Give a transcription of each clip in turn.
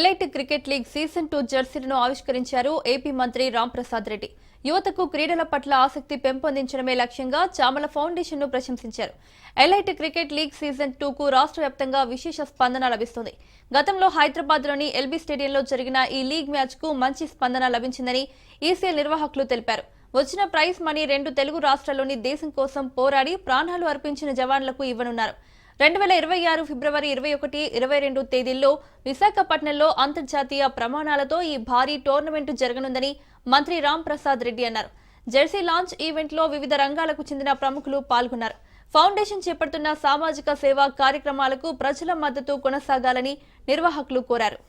Elite cricket league season two జెర్సీలను ఆవిష్కరించారు AP మంత్రి రాంప్రసాద్ రెడ్డి. యువతకు క్రీడల పట్ల ఆసక్తి పెంపొందించడమే లక్ష్యంగా చామల ఫౌండేషన్ను ప్రశంసించారు. Elite cricket league season two కు రాష్ట్ర వ్యాప్తంగా విశేష స్పందన లభిస్తుంది. గతంలో హైదరాబాద్లోని ఎల్బీ స్టేడియంలో జరిగిన ఈ లీగ్ మ్యాచ్కు మంచి స్పందన లభించిందని ఈసీఎల్ నిర్వాహకులు తెలిపారు. వచ్చిన ప్రైజ్ మనీ రెండు తెలుగు రాష్ట్రాల్లోని దేశం కోసం పోరాడి ప్రాణాలు అర్పించిన జవాన్లకు ఇవ్వనున్నారు. రెండు వేల ఇరవై ఆరు ఫిబ్రవరి ఇరవై ఒకటి ఇరవై రెండు తేదీల్లో విశాఖపట్నంలో అంతర్జాతీయ ప్రమాణాలతో ఈ భారీ టోర్నమెంటు జరగనుందని మంత్రి రామ్ ప్రసాద్ రెడ్డి అన్నారు. జెర్సీ లాంచ్ ఈవెంట్లో వివిధ రంగాలకు చెందిన ప్రముఖులు పాల్గొన్నారు. ఫౌండేషన్ చేపడుతున్న సామాజిక సేవా కార్యక్రమాలకు ప్రజల మద్దతు కొనసాగాలని నిర్వాహకులు కోరారు.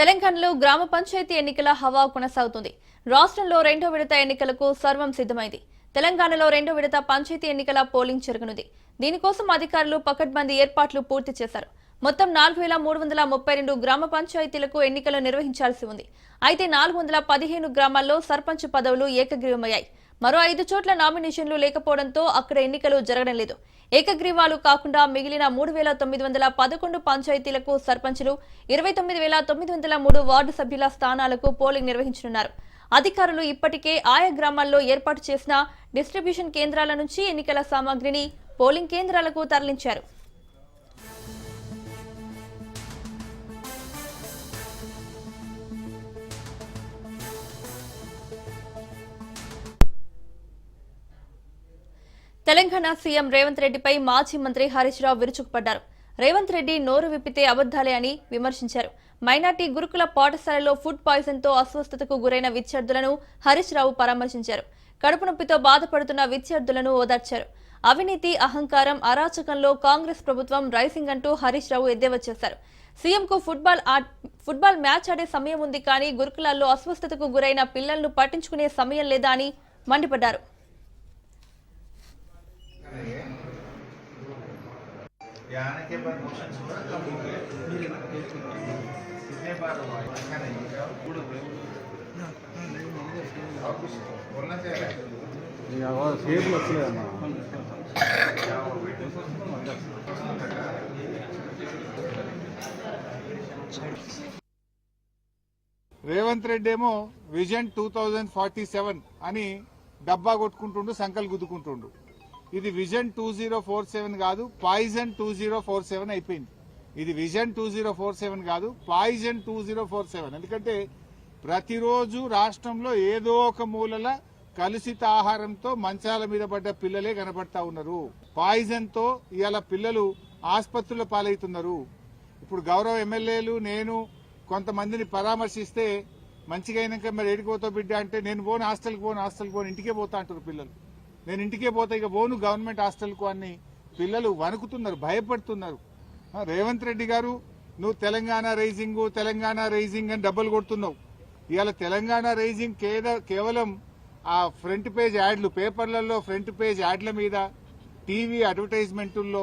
తెలంగాణలో గ్రామ పంచాయతీ ఎన్నికల హవా కొనసాగుతుంది. రాష్ట్రంలో రెండో విడత ఎన్నికలకు సర్వం సిద్ధమైంది. తెలంగాణలో రెండో విడత పంచాయతీ ఎన్నికల పోలింగ్ జరగనుంది. దీనికోసం అధికారులు పకడ్బందీ ఏర్పాట్లు పూర్తి చేశారు. మొత్తం నాలుగు వేల మూడు వందల ముప్పై రెండు గ్రామ పంచాయతీలకు ఎన్నికలు నిర్వహించాల్సి ఉంది. అయితే నాలుగు వందల పదిహేను గ్రామాల్లో సర్పంచ్ పదవులు ఏకగ్రీవమయ్యాయి. మరో ఐదు చోట్ల నామినేషన్లు లేకపోవడంతో అక్కడ ఎన్నికలు జరగడం లేదు. ఏకగ్రీవాలు కాకుండా మిగిలిన మూడు వేల తొమ్మిది వందల పదకొండు పంచాయతీలకు సర్పంచులు ఇరవై తొమ్మిది వేల తొమ్మిది వందల మూడు వార్డు సభ్యుల స్థానాలకు పోలింగ్ నిర్వహించనున్నారు. అధికారులు ఇప్పటికే ఆయా గ్రామాల్లో ఏర్పాటు చేసిన డిస్ట్రిబ్యూషన్ కేంద్రాల నుంచి ఎన్నికల సామాగ్రిని పోలింగ్ కేంద్రాలకు తరలించారు. తెలంగాణ సీఎం రేవంత్ రెడ్డిపై మాజీ మంత్రి హరీష్ రావు విరుచుకుపడ్డారు. రేవంత్ రెడ్డి నోరు విప్పితే అబద్దాలే అని విమర్శించారు. మైనార్టీ గురుకుల పాఠశాలలో ఫుడ్ పాయిజన్తో అస్వస్థతకు గురైన విద్యార్థులను హరీష్ రావు పరామర్శించారు. కడుపు నొప్పితో బాధపడుతున్న విద్యార్థులను ఓదార్చారు. అవినీతి అహంకారం అరాచకంలో కాంగ్రెస్ ప్రభుత్వం రైసింగ్ అంటూ హరీష్ రావు ఎద్దేవా చేశారు. సీఎంకు ఫుట్బాల్ ఫుట్బాల్ మ్యాచ్ ఆడే సమయం ఉంది కానీ గురుకులాల్లో అస్వస్థతకు గురైన పిల్లలను పట్టించుకునే సమయం లేదా అని మండిపడ్డారు. आने के बाद मोशन हुआ कब हो गया कितने बार हुआ अच्छा नहीं हुआ और कुछ बोलना चाह रहे हैं సేపులు వస్తలేదమ్మా क्या हो गया రేవంత్ రెడ్డి ఏమో vision two thousand forty seven అని డబ్బా కొట్టుకుంటుండు సంకల్ గుద్దుకుంటుండు ఇది vision two zero four seven కాదు poison two zero four seven అయిపోయింది. ఇది vision two zero four seven కాదు poison two zero four seven. ఎందుకంటే ప్రతిరోజు రాష్ట్రంలో ఏదో ఒక మూలల కలుషిత ఆహారంతో మంచాల మీద పడ్డ పిల్లలే కనపడతా ఉన్నారు. పాయిజన్తో ఇవాళ పిల్లలు ఆసుపత్రుల పాలవుతున్నారు. ఇప్పుడు గౌరవ ఎమ్మెల్యేలు నేను కొంతమందిని పరామర్శిస్తే మంచిగా అయినాక మరి ఏడికి బిడ్డ అంటే నేను పోను హాస్టల్కి పోను హాస్టల్కి పోను ఇంటికే పోతా అంటారు పిల్లలు. నేను ఇంటికే పోతా ఇక పోను గవర్నమెంట్ హాస్టల్కు అని పిల్లలు వణుకుతున్నారు భయపడుతున్నారు. రేవంత్ రెడ్డి గారు నువ్వు తెలంగాణ రైజింగ్ తెలంగాణ రైజింగ్ అని డబ్బులు కొడుతున్నావు. ఇవాళ తెలంగాణ రైజింగ్ కేవలం ఆ ఫ్రంట్ పేజ్ యాడ్లు పేపర్లలో ఫ్రంట్ పేజ్ యాడ్ల మీద టీవీ అడ్వర్టైజ్మెంటుల్లో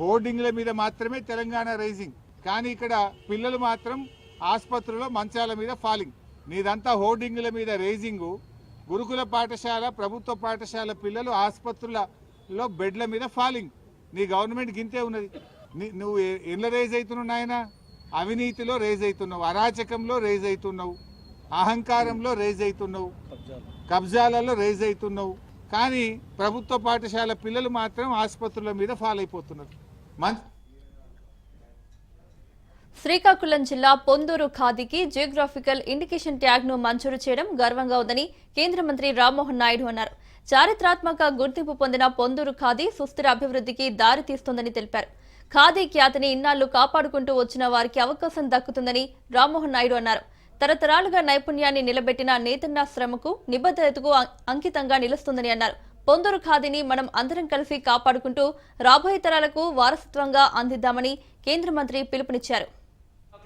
హోర్డింగ్ల మీద మాత్రమే తెలంగాణ రైజింగ్. కానీ ఇక్కడ పిల్లలు మాత్రం ఆసుపత్రిలో మంచాల మీద ఫాలింగ్. నీదంతా హోర్డింగ్ల మీద రైజింగు. గురుకుల పాఠశాల ప్రభుత్వ పాఠశాల పిల్లలు ఆసుపత్రులలో బెడ్ల మీద ఫాలింగ్. నీ గవర్నమెంట్ గింతే ఉన్నది. నీ- నువ్వు ఎ- రేజ్ అవుతున్నావు నాయన? అవినీతిలో రేజ్ అవుతున్నావు అరాచకంలో రేజ్ అవుతున్నావు అహంకారంలో రేజ్ అవుతున్నావు కబ్జాలలో రేజ్ అవుతున్నావు కానీ ప్రభుత్వ పాఠశాల పిల్లలు మాత్రం ఆసుపత్రుల మీద ఫాల్ అయిపోతున్నారు మన్ శ్రీకాకుళం జిల్లా పొందూరు ఖాదీకి జియోగ్రాఫికల్ ఇండికేషన్ ట్యాగ్ను మంజూరు చేయడం గర్వంగా ఉందని కేంద్ర మంత్రి రామ్మోహన్ నాయుడు అన్నారు. చారిత్రాత్మక గుర్తింపు పొందిన పొందూరు ఖాదీ సుస్థిర అభివృద్ధికి దారి తీస్తుందని తెలిపారు. ఖాదీ ఖ్యాతిని ఇన్నాళ్ళు కాపాడుకుంటూ వచ్చిన వారికి అవకాశం దక్కుతుందని రామ్మోహన్ నాయుడు అన్నారు. తరతరాలుగా నైపుణ్యాన్ని నిలబెట్టిన నేతన్న శ్రమకు నిబద్ధతకు అంకితంగా నిలుస్తుందని అన్నారు. పొందూరు ఖాదీని మనం అందరం కలిసి కాపాడుకుంటూ రాబోయే తరాలకు వారసత్వంగా అందిద్దామని కేంద్ర మంత్రి పిలుపునిచ్చారు.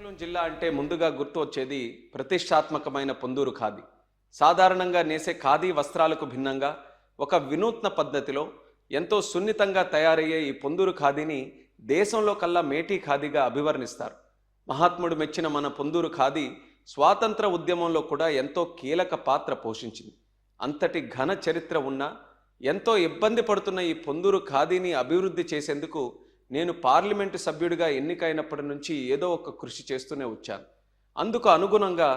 శ్రీకాకుళం జిల్లా అంటే ముందుగా గుర్తు వచ్చేది ప్రతిష్టాత్మకమైన పొందూరు ఖాదీ. సాధారణంగా నేసే ఖాదీ వస్త్రాలకు భిన్నంగా ఒక వినూత్న పద్ధతిలో ఎంతో సున్నితంగా తయారయ్యే ఈ పొందూరు ఖాదీని దేశంలో కల్లా మేటీ ఖాదీగా అభివర్ణిస్తారు. మహాత్ముడు మెచ్చిన మన పొందూరు ఖాదీ స్వాతంత్ర ఉద్యమంలో కూడా ఎంతో కీలక పాత్ర పోషించింది. అంతటి ఘన చరిత్ర ఉన్న ఎంతో ఇబ్బంది పడుతున్న ఈ పొందూరు ఖాదీని అభివృద్ధి చేసేందుకు నేను పార్లమెంటు సభ్యుడిగా ఎన్నికైనప్పటి నుంచి ఏదో ఒక కృషి చేస్తూనే వచ్చాను. అందుకు అనుగుణంగా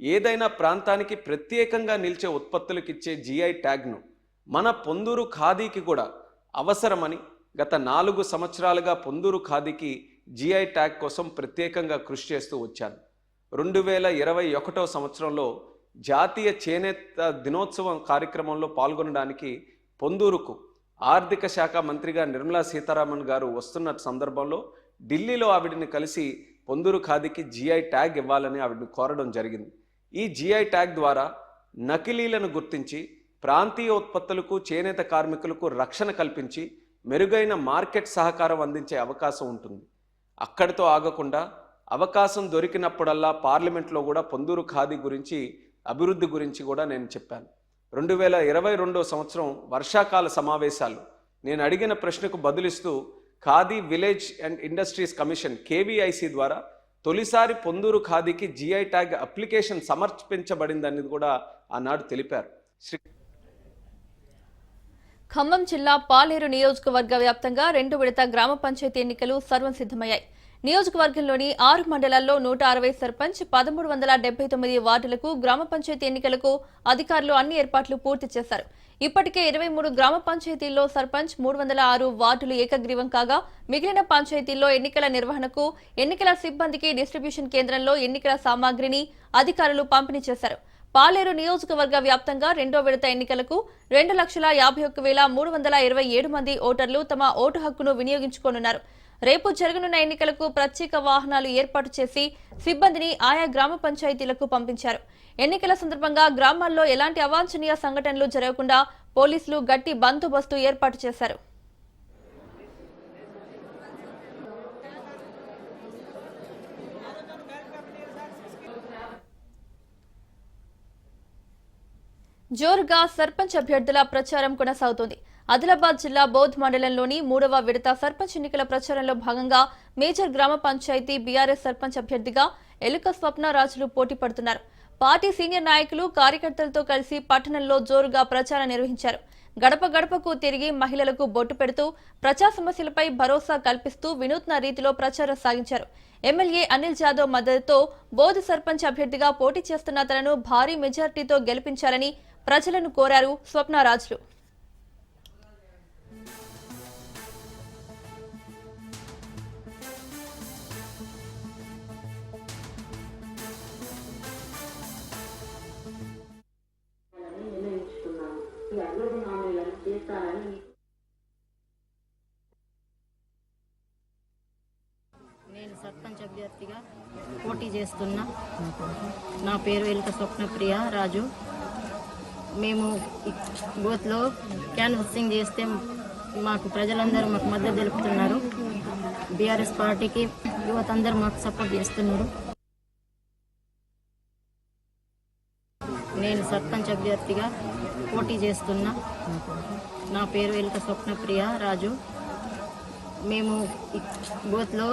ఏదైనా ప్రాంతానికి ప్రత్యేకంగా నిలిచే ఉత్పత్తులకు ఇచ్చే జిఐ ట్యాగ్ను మన పొందూరు ఖాదీకి కూడా అవసరమని గత నాలుగు సంవత్సరాలుగా పొందూరు ఖాదీకి జిఐ ట్యాగ్ కోసం ప్రత్యేకంగా కృషి చేస్తూ వచ్చాను. రెండు వేల ఇరవై ఒకటో సంవత్సరంలో జాతీయ చేనేత దినోత్సవం కార్యక్రమంలో పాల్గొనడానికి పొందూరుకు ఆర్థిక శాఖ మంత్రిగా నిర్మలా సీతారామన్ గారు వస్తున్న సందర్భంలో ఢిల్లీలో ఆవిడని కలిసి పొందూరు ఖాదీకి జిఐ ట్యాగ్ ఇవ్వాలని ఆవిడని కోరడం జరిగింది. ఈ జిఐ ట్యాగ్ ద్వారా నకిలీలను గుర్తించి ప్రాంతీయ ఉత్పత్తులకు చేనేత కార్మికులకు రక్షణ కల్పించి మెరుగైన మార్కెట్ సహకారం అందించే అవకాశం ఉంటుంది. అక్కడితో ఆగకుండా అవకాశం దొరికినప్పుడల్లా పార్లమెంట్లో కూడా పొందూరు ఖాదీ గురించి అభివృద్ధి గురించి కూడా నేను చెప్పాను. రెండు వేల ఇరవై రెండో సంవత్సరం వర్షాకాల సమావేశాలు. నేను అడిగిన ప్రశ్నకు బదులిస్తూ khadi village and industries commission KVIC ద్వారా తొలిసారి పొందూరు ఖాదీకి జిఐ ట్యాగ్ అప్లికేషన్ సమర్పించబడిందని కూడా ఆనాడు తెలిపారు. శ్రీ ఖమ్మం జిల్లా పాలేరు నియోజకవర్గ వ్యాప్తంగా రెండు విడత గ్రామ పంచాయతీ ఎన్నికలు సర్వం సిద్ధమయ్యాయి నియోజకవర్గంలోని ఆరు మండలాల్లో నూట అరవై సర్పంచ్ పదమూడు వందల డెబ్బై తొమ్మిది వార్డులకు గ్రామ పంచాయతీ ఎన్నికలకు అధికారులు అన్ని ఏర్పాట్లు పూర్తి చేశారు. ఇప్పటికే ఇరవై మూడు గ్రామ పంచాయతీల్లో సర్పంచ్ మూడు వందల ఆరు వార్డులు ఏకగ్రీవం కాగా మిగిలిన పంచాయతీల్లో ఎన్నికల నిర్వహణకు ఎన్నికల సిబ్బందికి డిస్ట్రిబ్యూషన్ కేంద్రంలో ఎన్నికల సామాగ్రిని అధికారులు పంపిణీ చేశారు. పాలేరు నియోజకవర్గ వ్యాప్తంగా రెండో విడత ఎన్నికలకు రెండు లక్షల యాభై ఒక్క వేల మూడు వందల ఇరవై ఏడు మంది ఓటర్లు తమ ఓటు హక్కును వినియోగించుకోనున్నారు. రేపు జరగనున్న ఎన్నికలకు ప్రత్యేక వాహనాలు ఏర్పాటు చేసి సిబ్బందిని ఆయా గ్రామ పంచాయతీలకు పంపించారు. ఎన్నికల సందర్భంగా గ్రామాల్లో ఎలాంటి అవాంఛనీయ సంఘటనలు జరగకుండా పోలీసులు గట్టి బందోబస్తు ఏర్పాటు చేశారు. జోరుగా సర్పంచ్ అభ్యర్థుల ప్రచారం కొనసాగుతోంది. ఆదిలాబాద్ జిల్లా బౌద్ధ్ మండలంలోని మూడవ విడత సర్పంచ్ ఎన్నికల ప్రచారంలో భాగంగా మేజర్ గ్రామ పంచాయతీ బీఆర్ఎస్ సర్పంచ్ అభ్యర్థిగా ఎలుక స్వప్నరాజులు పోటీ పడుతున్నారు. పార్టీ సీనియర్ నాయకులు కార్యకర్తలతో కలిసి పట్టణంలో జోరుగా ప్రచారం నిర్వహించారు. గడప గడపకు తిరిగి మహిళలకు బొట్టు పెడుతూ ప్రజా సమస్యలపై భరోసా కల్పిస్తూ వినూత్న రీతిలో ప్రచారం సాగించారు. ఎమ్మెల్యే అనిల్ జాదవ్ మద్దతుతో బోధ్ సర్పంచ్ అభ్యర్థిగా పోటీ చేస్తున్న తనను భారీ మెజార్టీతో గెలిపించాలని ప్రజలను కోరారు స్వప్నరాజులు. నేను సర్పంచ్ అభ్యర్థిగా పోటీ చేస్తున్నా నా పేరు వెలిక స్వప్నప్రియ రాజు. మేము బూత్లో క్యాన్వసింగ్ చేస్తే మాకు ప్రజలందరూ మాకు మద్దతు తెలుపుతున్నారు. బీఆర్ఎస్ పార్టీకి యువత అందరూ మాకు సపోర్ట్ చేస్తున్నారు. నేను సర్పంచ్ అభ్యర్థిగా పోటీ చేస్తున్నా. నా పేరు ఎలుక స్వప్నప్రియ రాజు. మేము బూత్లో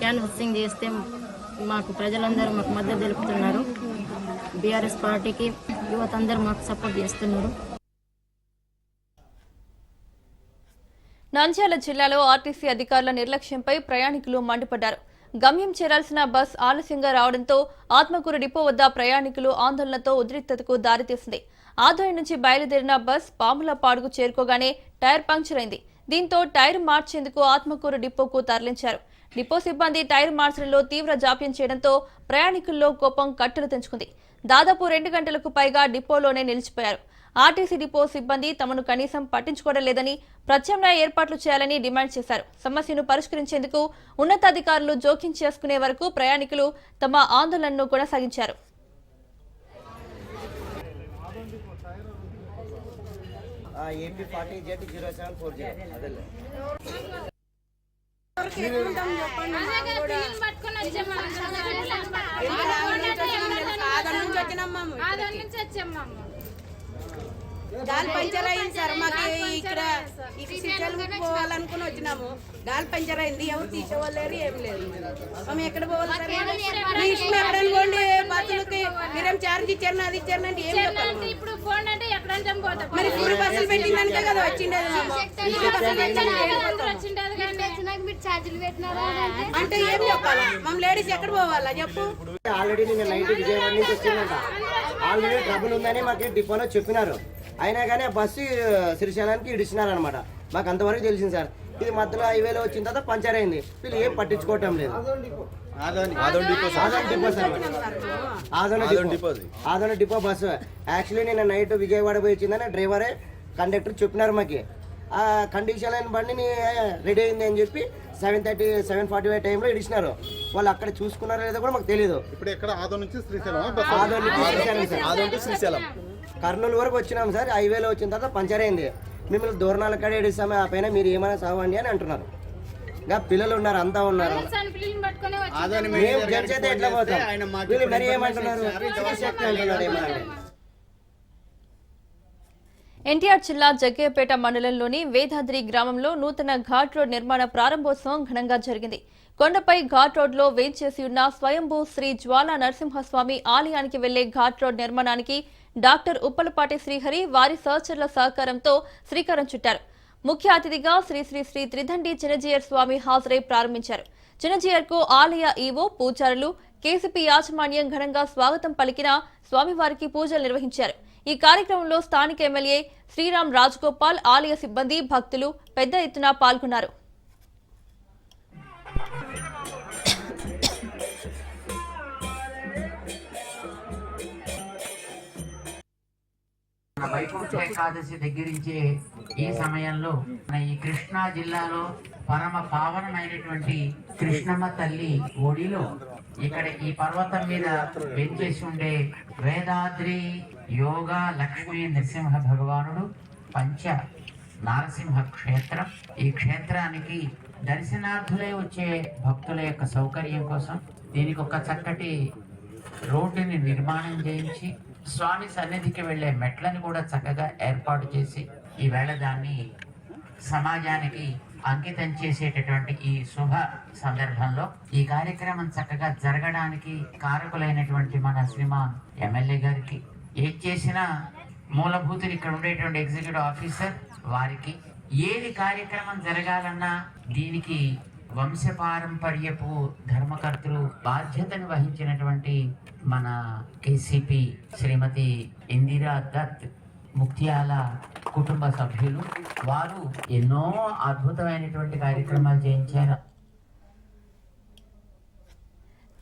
క్యాన్వసింగ్ చేస్తే మాకు ప్రజలందరూ మాకు మద్దతు తెలుపుతున్నారు. బీఆర్ఎస్ పార్టీకి యువత అందరూ మాకు సపోర్ట్ చేస్తున్నారు. నంద్యాల జిల్లాలో ఆర్టీసీ అధికారుల నిర్లక్ష్యంపై ప్రయాణికులు మండిపడ్డారు. గమ్యం చేరాల్సిన బస్ ఆలస్యంగా రావడంతో ఆత్మకూరు డిపో వద్ద ప్రయాణికులు ఆందోళనతో ఉద్రిక్తతకు దారితీసింది ఆదోయ నుంచి బయలుదేరిన బస్ పాములపాడుకు చేరుకోగానే టైర్ పంక్చర్ అయింది. దీంతో టైర్ మార్చేందుకు ఆత్మకూరు డిపోకు తరలించారు. డిపో సిబ్బంది టైర్ మార్చడంలో తీవ్ర జాప్యం చేయడంతో ప్రయాణికుల్లో కోపం కట్టలు తెంచుకుంది. దాదాపు రెండు గంటలకు పైగా డిపోలోనే నిలిచిపోయారు. ఆర్టీసీ డిపో సిబ్బంది తమను కనీసం పట్టించుకోవడం లేదని ప్రత్యామ్నాయ ఏర్పాట్లు చేయాలని డిమాండ్ చేశారు. సమస్యను పరిష్కరించేందుకు ఉన్నతాధికారులు జోక్యం చేసుకునే వరకు ప్రయాణికులు తమ ఆందోళనను కొనసాగించారు. AP Z zero seven four zero అదే గాలి పంచర్ అయింది సార్ మాకు ఇక్కడ శ్రీశైలం పోవాలనుకుని వచ్చినాము. గాలి పంచర్ అయింది ఎవరు తీసేవాళ్ళు ఏం లేదు మేము ఎక్కడ పోవాలి సార్? మీ ఇష్టం బస్సులకి మీరేం ఛార్జ్ ఇచ్చారు నాది ఇచ్చారు అంటే ఏం చెప్పాలి ఇప్పుడు ఫోన్ అంటే ఎక్కడంటే పోతాం. మరి ఫుల్ బస్సులు పెట్టిందనికే కదా వచ్చిండేది అంటే? ఏం చెప్పాలా? మేము లేడీస్ ఎక్కడ పోవాలా? చెప్పు. ఆల్రెడీ నిన్న నైట్ విజయవాడ నుంచి వచ్చిందంట. ఆల్రెడీ ట్రబుల్ ఉందని మాకు డిపోలో చెప్పినారు. అయినా కానీ ఆ బస్సు శ్రీశైలానికి ఇడిచినారు అనమాట మాకు అంతవరకు తెలిసింది సార్. ఇది మధ్యలో హైవేలో వచ్చిన తర్వాత పంచర్ అయింది వీళ్ళు ఏం పట్టించుకోవటం లేదు. Adoni depot bus. యాక్చువల్లీ నిన్న నైట్ విజయవాడ పోయి వచ్చిందని డ్రైవరే కండక్టర్ చెప్పినారు మాకు. ఆ కండిషన్ అయిన బండిని రెడీ అయింది అని చెప్పి seven thirty seven forty five టైంలో ఇడిచినారు. వాళ్ళు అక్కడ చూసుకున్నారో లేదో కూడా మాకు తెలియదు ఇప్పుడు ఎక్కడ? ఆదో నుంచి శ్రీశైలం ఆదోని నుంచి శ్రీశైలం శ్రీశైలం. కర్నూలు వరకు వచ్చినాం సార్. హైవేలో వచ్చిన తర్వాత పంచర్ అయింది. మిమ్మల్ని దూరణాల కాడ ఏడిస్తామే. ఆ పైన మీరు ఏమైనా సావండి అని అంటున్నారు. ఇంకా పిల్లలు ఉన్నారు అంతా ఉన్నారు. మేము జడ్జి అయితే ఎట్లా పోతాం? వీళ్ళు మరి ఏమంటున్నారు? శక్తి అంటున్నారు ఏమన్నా? ఎన్టీఆర్ జిల్లా జగ్గయ్యపేట మండలంలోని వేదాద్రి గ్రామంలో నూతన ఘాట్ రోడ్ నిర్మాణ ప్రారంభోత్సవం ఘనంగా జరిగింది. కొండపై ఘాట్ రోడ్లో వేంచేసి ఉన్న స్వయంభూ శ్రీ జ్వాలా నరసింహస్వామి ఆలయానికి వెళ్ళే ఘాట్ రోడ్ నిర్మాణానికి డాక్టర్ ఉప్పలపాటి శ్రీహరి వారి సహచరుల సహకారంతో శ్రీకారం చుట్టారు. ముఖ్య అతిథిగా శ్రీ శ్రీ శ్రీ త్రిదండి చినజీయర్ స్వామి హాజరై ప్రారంభించారు. చినజీయర్కు ఆలయ ఈవో పూజారులు కేసీపీ యాజమాన్యం ఘనంగా స్వాగతం పలికిన స్వామివారికి పూజలు నిర్వహించారు. ఈ కార్యక్రమంలో స్థానిక ఎమ్మెల్యే శ్రీరామ్ రాజగోపాల్ ఆలయ సిబ్బంది భక్తులు పెద్ద ఎత్తున పాల్గొన్నారు. వైకుంఠ ఏకాదశి దగ్గరించే ఈ సమయంలో ఈ కృష్ణా జిల్లాలో పరమ పావనమైనటువంటి కృష్ణమ్మ తల్లి ఒడిలో ఇక్కడ ఈ పర్వతం మీద వెంచేసి ఉండే వేదాద్రి యోగా లక్ష్మీ నరసింహ భగవానుడు పంచ నారసింహ క్షేత్రం. ఈ క్షేత్రానికి దర్శనార్థులే వచ్చే భక్తుల యొక్క సౌకర్యం కోసం దీనికి ఒక చక్కటి రోడ్డుని నిర్మాణం చేయించి స్వామి సన్నిధికి వెళ్ళే మెట్లను కూడా చక్కగా ఏర్పాటు చేసి ఈవేళ దాన్ని సమాజానికి అంకితం చేసేటటువంటి ఈ శుభ సందర్భంలో ఈ కార్యక్రమం చక్కగా జరగడానికి కారకులైనటువంటి మన శ్రీమాన్ ఎమ్మెల్యే గారికి ఏది చేసినా మూలభూతులు ఇక్కడ ఉండేటువంటి ఎగ్జిక్యూటివ్ ఆఫీసర్ వారికి ఏది కార్యక్రమం జరగాలన్నా దీనికి వంశపారంపర్యపు ధర్మకర్తలు బాధ్యతను వహించినటువంటి మన కేసీపీ శ్రీమతి ఇందిరా దత్ ముఖ్యాల కుటుంబ సభ్యులు. వారు ఎన్నో అద్భుతమైనటువంటి కార్యక్రమాలు చేయించారు.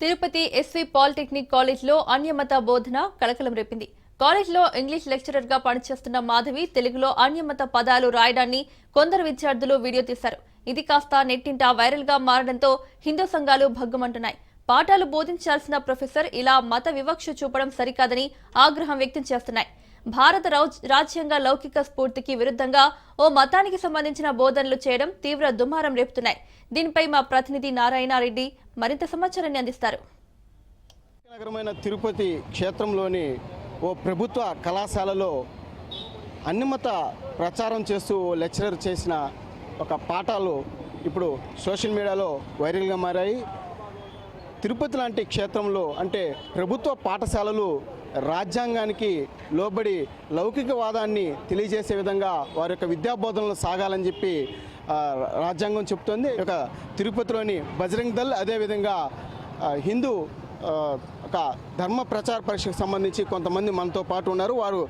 తిరుపతి ఎస్వి పాలిటెక్నిక్ కాలేజ్లో అన్యమత బోధన కలకలం రేపింది. కాలేజ్లో ఇంగ్లీష్ లెక్చరర్గా పనిచేస్తున్న మాధవి తెలుగులో అన్యమత పదాలు రాయడాన్ని కొందరు విద్యార్థులు వీడియో తీశారు. ఇది కాస్త నెట్టింట వైరల్గా మారడంతో హిందూ సంఘాలు భగ్గుమంటున్నాయి. పాఠాలు బోధించాల్సిన ప్రొఫెసర్ ఇలా మత వివక్ష చూపడం సరికాదని ఆగ్రహం వ్యక్తం చేస్తున్నాయి. భారత రాజ్యాంగ లౌకిక స్ఫూర్తికి విరుద్ధంగా ఓ మతానికి సంబంధించిన బోధనలు చేయడం తీవ్ర దుమారం రేపుతున్నాయి. దీనిపై మా ప్రతినిధి నారాయణారెడ్డి మరింత సమాచారాన్ని అందిస్తారు. నగరమైన తిరుపతి క్షేత్రంలోని ఓ ప్రభుత్వ కళాశాలలో అన్నిమత ప్రచారం చేస్తూ ఓ లెక్చరర్ చేసిన ఒక పాఠాలు ఇప్పుడు సోషల్ మీడియాలో వైరల్గా మారాయి. తిరుపతి లాంటి క్షేత్రంలో అంటే ప్రభుత్వ పాఠశాలలు రాజ్యాంగానికి లోబడి లౌకికవాదాన్ని తెలియజేసే విధంగా వారి యొక్క విద్యాబోధనలు సాగాలని చెప్పి రాజ్యాంగం చెప్తోంది. ఒక తిరుపతిలోని బజరంగ్ దళ్ అదేవిధంగా హిందూ ఒక ధర్మ ప్రచార పరీక్షకు సంబంధించి కొంతమంది మనతో పాటు ఉన్నారు. వారు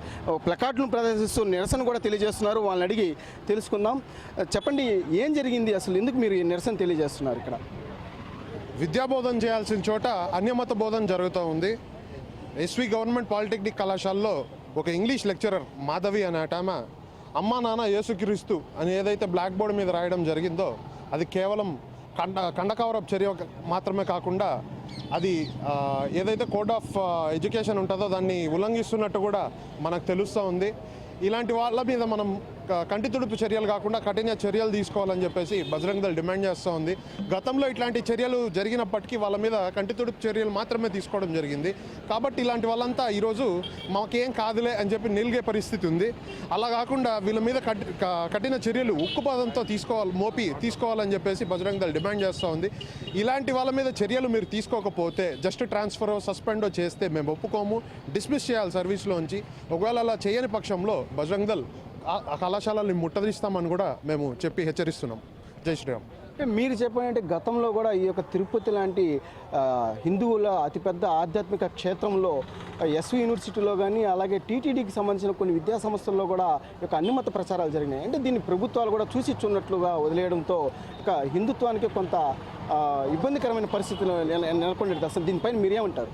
ప్లకార్డులను ప్రదర్శిస్తూ నిరసన కూడా తెలియజేస్తున్నారు. వాళ్ళని అడిగి తెలుసుకుందాం. చెప్పండి ఏం జరిగింది అసలు? ఎందుకు మీరు ఈ నిరసన తెలియజేస్తున్నారు ఇక్కడ? విద్యాబోధన చేయాల్సిన చోట అన్యమత బోధన జరుగుతూ ఉంది. ఎస్వి గవర్నమెంట్ పాలిటెక్నిక్ కళాశాలలో ఒక ఇంగ్లీష్ లెక్చరర్ మాధవి అనే ఆమె అమ్మా నాన్న యేసుక్రీస్తు అని ఏదైతే బ్లాక్ బోర్డ్ మీద రాయడం జరిగిందో అది కేవలం కండ కండకవరపు చర్య మాత్రమే కాకుండా అది ఏదైతే కోడ్ ఆఫ్ ఎడ్యుకేషన్ ఉంటుందో దాన్ని ఉల్లంఘిస్తున్నట్టు కూడా మనకు తెలుస్తూ ఉంది. ఇలాంటి వాళ్ళ మీద మనం కంటి తుడుపు చర్యలు కాకుండా కఠిన చర్యలు తీసుకోవాలని చెప్పేసి బజరంగ్ దళ్ డిమాండ్ చేస్తూ ఉంది. గతంలో ఇట్లాంటి చర్యలు జరిగినప్పటికీ వాళ్ళ మీద కంటి తుడుపు చర్యలు మాత్రమే తీసుకోవడం జరిగింది. కాబట్టి ఇలాంటి వాళ్ళంతా ఈరోజు మాకేం కాదులే అని చెప్పి నిలిగే పరిస్థితి ఉంది. అలా కాకుండా వీళ్ళ మీద కఠిన చర్యలు ఉక్కుపాదంతో తీసుకోవాలి మోపి తీసుకోవాలని చెప్పేసి బజరంగ్ దళ్ డిమాండ్ చేస్తూ ఉంది. ఇలాంటి వాళ్ళ మీద చర్యలు మీరు తీసుకోకపోతే జస్ట్ ట్రాన్స్ఫర్ సస్పెండ్ చేస్తే మేము ఒప్పుకోము డిస్మిస్ చేయాలి సర్వీస్లోంచి. ఒకవేళ అలా చేయని పక్షంలో బజరంగ్ దళ్ ఆ కళాశాలని ముట్టదిస్తామని కూడా మేము చెప్పి హెచ్చరిస్తున్నాం. జై శ్రీరామ్. అంటే మీరు చెప్పినట్టు గతంలో కూడా ఈ యొక్క తిరుపతి లాంటి హిందువుల అతిపెద్ద ఆధ్యాత్మిక క్షేత్రంలో ఎస్వి యూనివర్సిటీలో కానీ అలాగే టీటీడీకి సంబంధించిన కొన్ని విద్యా సంస్థల్లో కూడా యొక్క అన్నిమత ప్రచారాలు జరిగినాయి. అంటే దీన్ని ప్రభుత్వాలు కూడా చూసి చూన్నట్లుగా వదిలేయడంతో ఇక హిందుత్వానికి కొంత ఇబ్బందికరమైన పరిస్థితులు నెలకొండేది. అసలు దీనిపైన మీరేమంటారు?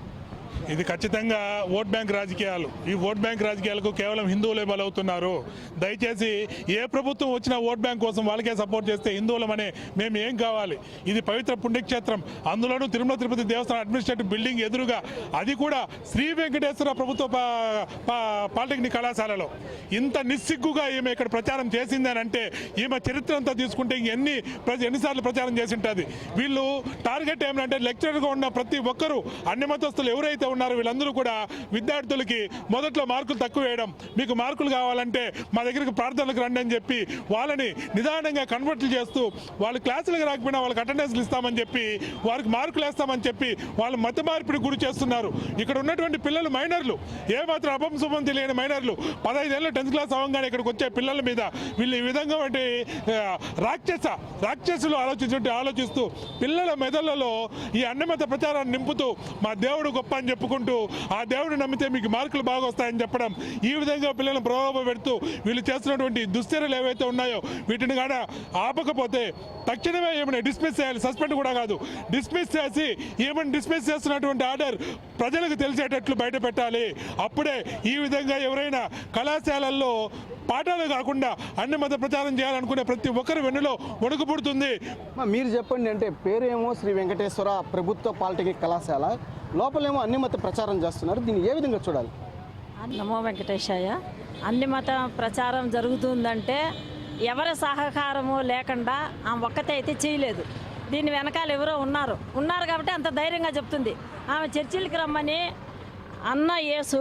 ఇది ఖచ్చితంగా ఓట్ బ్యాంక్ రాజకీయాలు. ఈ ఓట్ బ్యాంక్ రాజకీయాలకు కేవలం హిందువులే బలవుతున్నారు. దయచేసి ఏ ప్రభుత్వం వచ్చినా ఓట్ బ్యాంక్ కోసం వాళ్ళకే సపోర్ట్ చేస్తే హిందువులమనే మేము ఏం కావాలి? ఇది పవిత్ర పుణ్యక్షేత్రం. అందులోనూ తిరుమల తిరుపతి దేవస్థానం అడ్మినిస్ట్రేటివ్ బిల్డింగ్ ఎదురుగా అది కూడా శ్రీ వెంకటేశ్వర ప్రభుత్వ పా- పా- పాలిటెక్నిక్ కళాశాలలో. ఇంత నిస్సిగ్గుగా ఈమె ఇక్కడ ప్రచారం చేసిందని అంటే ఈమె చరిత్ర అంతా తీసుకుంటే ఎన్ని ఎన్నిసార్లు ప్రచారం చేసి ఉంటుంది వీళ్ళు టార్గెట్ ఏమంటే లెక్చరర్గా ఉన్న ప్రతి ఒక్కరూ అన్ని మతస్థులు ఎవరైతే ఉన్నారో. వీళ్ళందరూ కూడా విద్యార్థులకి మొదట్లో మార్కులు తక్కువ వేయడం మీకు మార్కులు కావాలంటే మా దగ్గరికి ప్రార్థనలకు రండి అని చెప్పి వాళ్ళని నిదానంగా కన్వర్ట్లు చేస్తూ వాళ్ళు క్లాసులకు రాకపోయినా వాళ్ళకి అటెండెన్స్లు ఇస్తామని చెప్పి వారికి మార్కులు వేస్తామని చెప్పి వాళ్ళు మత మార్పిడి గురి చేస్తున్నారు. ఇక్కడ ఉన్నటువంటి పిల్లలు మైనర్లు. ఏ మాత్రం అపంశుభం తెలియని మైనర్లు. పదహైదేళ్ళు టెన్త్ క్లాస్ అవ్వగానే ఇక్కడికి వచ్చే పిల్లల మీద వీళ్ళు ఈ విధంగా వంటి రాక్షస రాక్షసులు ఆలోచించుంటే ఆలోచిస్తూ పిల్లల మెదళ్ళలో ఈ అన్నమత ప్రచారాన్ని నింపుతూ మా దేవుడు గొప్ప అని చెప్పుకుంటూ ఆ దేవుడిని నమ్మితే మీకు మార్కులు బాగా వస్తాయని చెప్పడం ఈ విధంగా పిల్లలను ప్రలోభ పెడుతూ వీళ్ళు చేస్తున్నటువంటి దుస్థిరలు ఏవైతే ఉన్నాయో వీటిని కాడ ఆపకపోతే తక్షణమే ఏమైనా డిస్మిస్ చేయాలి. సస్పెండ్ కూడా కాదు. డిస్మిస్ చేసి ఏమైనా డిస్మిస్ చేస్తున్నటువంటి ఆర్డర్ ప్రజలకు తెలిసేటట్లు బయట పెట్టాలి. అప్పుడే ఈ విధంగా ఎవరైనా కళాశాలల్లో పాఠాలు కాకుండా అన్ని మత ప్రచారం చేయాలనుకునే ప్రతి ఒక్కరి వెన్నులో వణుకుపుడుతుంది మీరు చెప్పండి అంటే పేరేమో శ్రీ వెంకటేశ్వర ప్రభుత్వ పాలిటెక్నిక్ కళాశాల. లోపలేమో అన్ని మత ప్రచారం చేస్తున్నారు. దీన్ని ఏ విధంగా చూడాలి? నమో వెంకటేశాయ. అన్ని మత ప్రచారం జరుగుతుందంటే ఎవరి సహకారము లేకుండా ఆమె ఒక్కతే అయితే చేయలేదు. దీని వెనకాల ఎవరో ఉన్నారు. ఉన్నారు కాబట్టి అంత ధైర్యంగా చెప్తుంది. ఆమె చర్చిలకి రమ్మని అన్న యేసు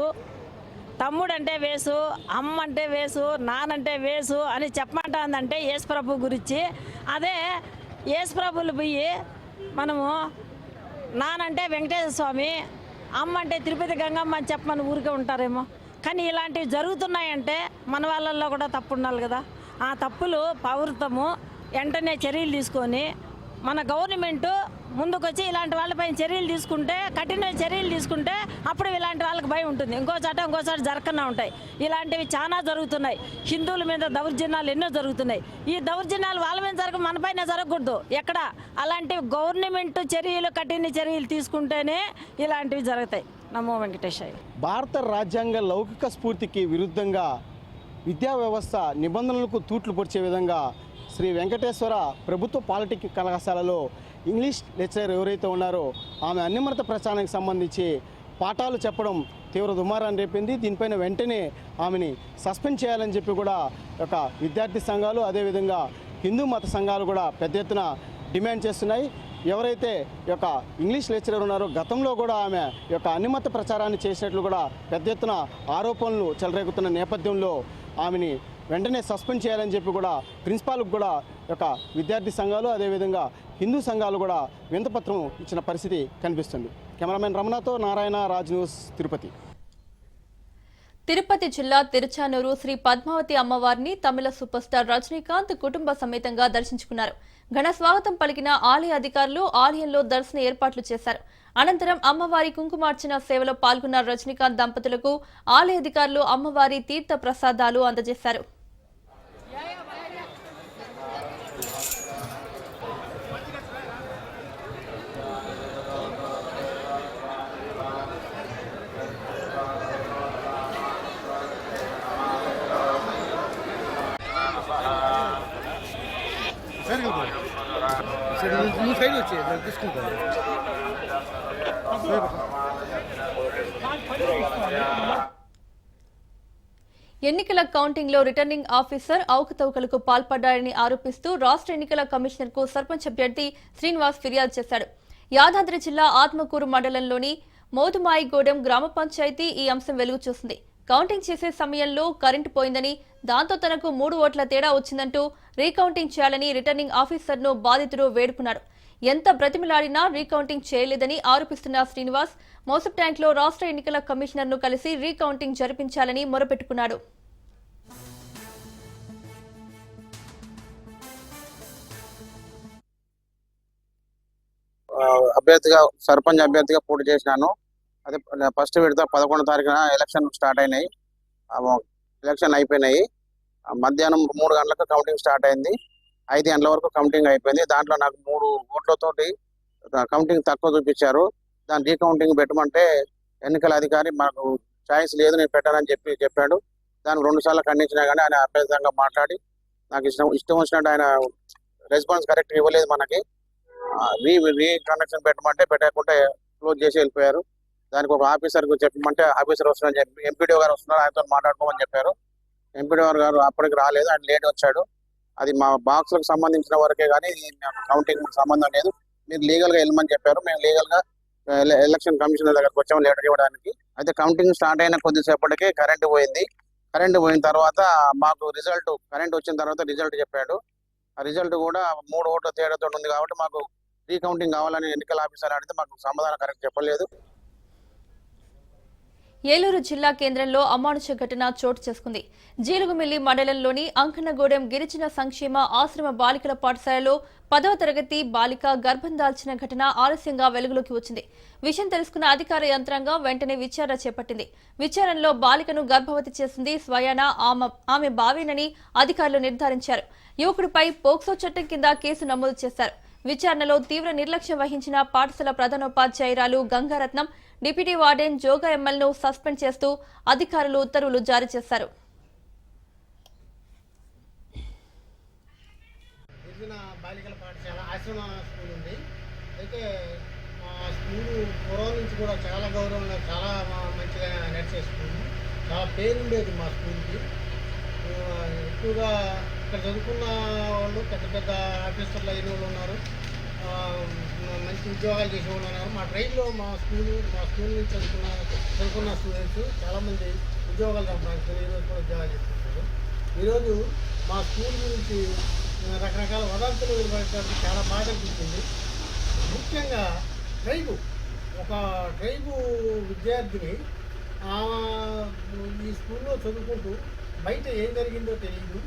తమ్ముడు అంటే వేసు అమ్మ అంటే వేసు నానంటే వేసు అని చెప్పమంటుందంటే యేసు ప్రభు గురించి. అదే యేసు ప్రభులు పోయి మనము నానంటే వెంకటేశ్వర స్వామి అమ్మ అంటే తిరుపతి గంగమ్మ అని చెప్పమని ఊరికే ఉంటారేమో. కానీ ఇలాంటివి జరుగుతున్నాయంటే మన వాళ్ళల్లో కూడా తప్పు ఉండాలి కదా. ఆ తప్పులు పౌరుతము వెంటనే చర్యలు తీసుకొని మన గవర్నమెంటు ముందుకొచ్చి ఇలాంటి వాళ్ళపైన చర్యలు తీసుకుంటే కఠిన చర్యలు తీసుకుంటే అప్పుడు ఇలాంటి వాళ్ళకి భయం ఉంటుంది. ఇంకో చోట ఇంకో చోట జరగకుండా ఉంటాయి. ఇలాంటివి చాలా జరుగుతున్నాయి. హిందువుల మీద దౌర్జన్యాలు ఎన్నో జరుగుతున్నాయి. ఈ దౌర్జన్యాలు వాళ్ళ మీద జరగ మనపైన జరగకూడదు. ఎక్కడ? అలాంటి గవర్నమెంట్ చర్యలు కఠిన చర్యలు తీసుకుంటేనే ఇలాంటివి జరుగుతాయి. నమో వెంకటేశాయి. భారత రాజ్యాంగ లౌకిక స్ఫూర్తికి విరుద్ధంగా విద్యా వ్యవస్థ నిబంధనలకు తూట్లు పొడిచే విధంగా శ్రీ వెంకటేశ్వర ప్రభుత్వ పాలిటెక్నిక్ కళాశాలలో ఇంగ్లీష్ లెక్చరర్ ఎవరైతే ఉన్నారో ఆమె అన్నిమత ప్రచారానికి సంబంధించి పాఠాలు చెప్పడం తీవ్ర దుమారాన్ని రేపింది. దీనిపైన వెంటనే ఆమెని సస్పెండ్ చేయాలని చెప్పి కూడా ఒక విద్యార్థి సంఘాలు అదేవిధంగా హిందూ మత సంఘాలు కూడా పెద్ద ఎత్తున డిమాండ్ చేస్తున్నాయి. ఎవరైతే యొక్క ఇంగ్లీష్ లెక్చరర్ ఉన్నారో గతంలో కూడా ఆమె యొక్క అన్నిమత ప్రచారాన్ని చేసినట్లు కూడా పెద్ద ఎత్తున ఆరోపణలు చెలరేగుతున్న నేపథ్యంలో ఆమెని వెంటనే సస్పెండ్ చేయాలని చెప్పి కూడా ప్రిన్సిపాల్కి కూడా యొక్క విద్యార్థి సంఘాలు అదేవిధంగా హిందూ సంఘాలు కూడా వింతపత్రం ఇచ్చిన పరిస్థితి కనిపిస్తుంది. కెమెరామెన్ రమణతో నారాయణ రాజ్ న్యూస్ తిరుపతి. తిరుపతి జిల్లా తిరుచానూరు శ్రీ పద్మావతి అమ్మవారిని తమిళ సూపర్ స్టార్ రజనీకాంత్ కుటుంబ సమేతంగా దర్శించుకున్నారు. ఘన స్వాగతం పలికిన ఆలయ అధికారులు ఆలయంలో దర్శన ఏర్పాట్లు చేశారు. అనంతరం అమ్మవారి కుంకుమార్చన సేవలో పాల్గొన్న రజనీకాంత్ దంపతులకు ఆలయ అధికారులు అమ్మవారి తీర్థ ప్రసాదాలు అందజేశారు. ఎన్నికల కౌంటింగ్లో రిటర్నింగ్ ఆఫీసర్ అవకతవకలకు పాల్పడ్డారని ఆరోపిస్తూ రాష్ట్ర ఎన్నికల కమిషనర్కు సర్పంచ్ అభ్యర్థి శ్రీనివాస్ ఫిర్యాదు చేశాడు. యాదాద్రి జిల్లా ఆత్మకూరు మండలంలోని మోదుమాయిగూడెం గ్రామ పంచాయతీ ఈ అంశం వెలుగు చూసింది. కౌంటింగ్ చేసే సమయంలో కరెంటు పోయిందని దాంతో తనకు మూడు ఓట్ల తేడా వచ్చిందంటూ రీకౌంటింగ్ చేయాలని రిటర్నింగ్ ఆఫీసర్ను బాధితుడు వేడుకున్నారు ఎంత బ్రతిమలాడినా రీకౌంటింగ్ చేయలేదని ఆరోపిస్తున్న శ్రీనివాస్ మోసప్ ట్యాంక్లో రాష్ట్ర ఎన్నికల కమిషనర్ను కలిసి రీకౌంటింగ్ జరిపించాలని మొరపెట్టుకున్నాడు. అభ్యర్థిగా సర్పంచ్ అభ్యర్థిగా పోటీ చేసినాను. అదే ఫస్ట్ విడత పదకొండు తారీఖున ఎలక్షన్ స్టార్ట్ అయినాయి. ఎలక్షన్ అయిపోయినాయి. మధ్యాహ్నం మూడు గంటలకు కౌంటింగ్ స్టార్ట్ అయింది. ఐదు గంటల వరకు కౌంటింగ్ అయిపోయింది. దాంట్లో నాకు మూడు ఓట్లతోటి కౌంటింగ్ తక్కువ చూపించారు. దాని రీకౌంటింగ్ పెట్టమంటే ఎన్నికల అధికారి మాకు ఛాయిస్ లేదు నేను పెట్టానని చెప్పి చెప్పాడు. దాన్ని రెండు సార్లు ఖండించినా కానీ ఆయన అభ్యర్థంగా మాట్లాడి నాకు ఇష్టం ఇష్టం వచ్చినట్టు ఆయన రెస్పాన్స్ కరెక్ట్ ఇవ్వలేదు మనకి. రీ రీ కనెక్షన్ పెట్టమంటే పెట్టకుండా క్లోజ్ చేసి వెళ్ళిపోయారు. దానికి ఒక ఆఫీసర్ చెప్పమంటే ఆఫీసర్ వస్తున్నారని చెప్పి ఎంపీడీఓ గారు వస్తున్నారు ఆయనతో మాట్లాడుకోమని చెప్పారు. ఎంపీడీఓ గారు అప్పటికి రాలేదు ఆయన లేట్ వచ్చాడు. అది మా బాక్స్లకు సంబంధించిన వరకే కానీ కౌంటింగ్ సంబంధం లేదు. మీరు లీగల్గా వెళ్ళమని చెప్పారు. మేము లీగల్గా ఎలక్షన్ కమిషనర్ దగ్గరకు వచ్చాము లెటర్ ఇవ్వడానికి. అయితే కౌంటింగ్ స్టార్ట్ అయిన కొద్దిసేపటికే కరెంటు పోయింది. కరెంట్ పోయిన తర్వాత మాకు రిజల్ట్ కరెంట్ వచ్చిన తర్వాత రిజల్ట్ చెప్పాడు. ఆ రిజల్ట్ కూడా మూడు ఓట్ల తేడాతో ఉంది కాబట్టి మాకు రీకౌంటింగ్ కావాలని ఎన్నికల ఆఫీసర్ అడిగితే మాకు సమాధానం కరెక్ట్ చెప్పలేదు. ఏలూరు జిల్లా కేంద్రంలో అమానుష ఘటన చోటు చేసుకుంది. జీలుగుమిల్లి మండలంలోని అంకనగూడెం గిరిజన సంక్షేమ ఆశ్రమ బాలికల పాఠశాలలో పదవ తరగతి బాలిక గర్భం దాల్చిన ఘటన ఆలస్యంగా వెలుగులోకి వచ్చింది. విషయం తెలుసుకున్న అధికార యంత్రాంగం వెంటనే విచారణ చేపట్టింది. విచారణలో బాలికను గర్భవతి చేసింది స్వయాన ఆమె- ఆమె బావేనని అధికారులు నిర్ధారించారు. యువకుడిపై పోక్సో చట్టం కింద కేసు నమోదు చేశారు. విచారణలో తీవ్ర నిర్లక్ష్యం వహించిన పాఠశాల ప్రధానోపాధ్యాయురాలు గంగారత్నం డిప్యూటీ వార్డెన్ జోగా ఎమ్మెల్యేను సస్పెండ్ చేస్తూ అధికారులు ఉత్తర్వులు జారీ చేశారు. బాలికల పాఠశాల ఆశ్రమ స్కూల్ ఉంది. అయితే మా స్కూలు పూర్వం నుంచి కూడా చాలా గౌరవంగా చాలా మంచిగా నడిచే స్కూల్. చాలా పేరుండేది మా స్కూల్కి. ఎక్కువగా ఇక్కడ చదువుకున్న వాళ్ళు పెద్ద పెద్ద ఆఫీసర్లు అయిన వాళ్ళు ఉన్నారు. మంచి ఉద్యోగాలు చేసే వాళ్ళు ఉన్నారు మా ట్రైన్లో మా స్కూల్ మా స్కూల్ నుంచి చదువుకున్న చదువుకున్న స్టూడెంట్స్ చాలామంది ఉద్యోగాలు సంపాదించారు ఈరోజు కూడా ఉద్యోగాలు చేస్తున్నారు. ఈరోజు మా స్కూల్ గురించి రకరకాల వదంతులు వెలువడటానికి చాలా బాధ అనిపించింది. ముఖ్యంగా ట్రైబు. ఒక ట్రైబు విద్యార్థిని ఈ స్కూల్లో చదువుకుంటూ బయట ఏం జరిగిందో తెలియదు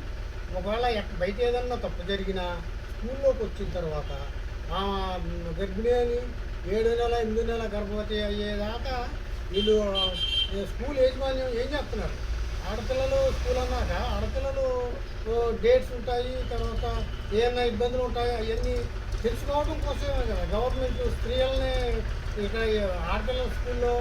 ఒకవేళ బయట ఏదన్నా తప్పు జరిగినా స్కూల్లోకి వచ్చిన తర్వాత గర్భిణి అని ఏడు నెల ఎనిమిది నెల గర్భవతి అయ్యేదాకా వీళ్ళు స్కూల్ యాజమాన్యం ఏం చేస్తున్నారు? ఆడపిల్లలు స్కూల్ అన్నాక ఆడపిల్లలు డేట్స్ ఉంటాయి తర్వాత ఏమైనా ఇబ్బందులు ఉంటాయి? అవన్నీ తెలుసుకోవడం కోసమే కదా. గవర్నమెంట్ స్త్రీలనే ఇక్కడ ఆడపిల్లల స్కూల్లో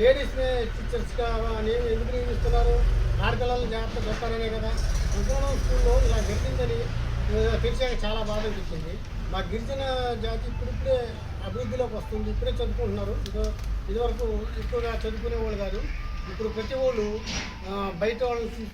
లేడీస్నే టీచర్స్గా అని ఎందుకు నియమిస్తున్నారు? ఆడపిల్లలను జాగ్రత్త చెప్తారనే కదా. ఉద్యోగం స్కూల్లో ఇలా జరిగిందని తెలిసాక చాలా బాధ అనిపించింది. మా గిరిజన జాతి ఇప్పుడిప్పుడే అభివృద్ధిలోకి వస్తుంది. ఇప్పుడే చదువుకుంటున్నారు. ఇదో ఇదివరకు ఎక్కువగా చదువుకునే వాళ్ళు కాదు. ఇప్పుడు ప్రతి వాళ్ళు బయట వాళ్ళని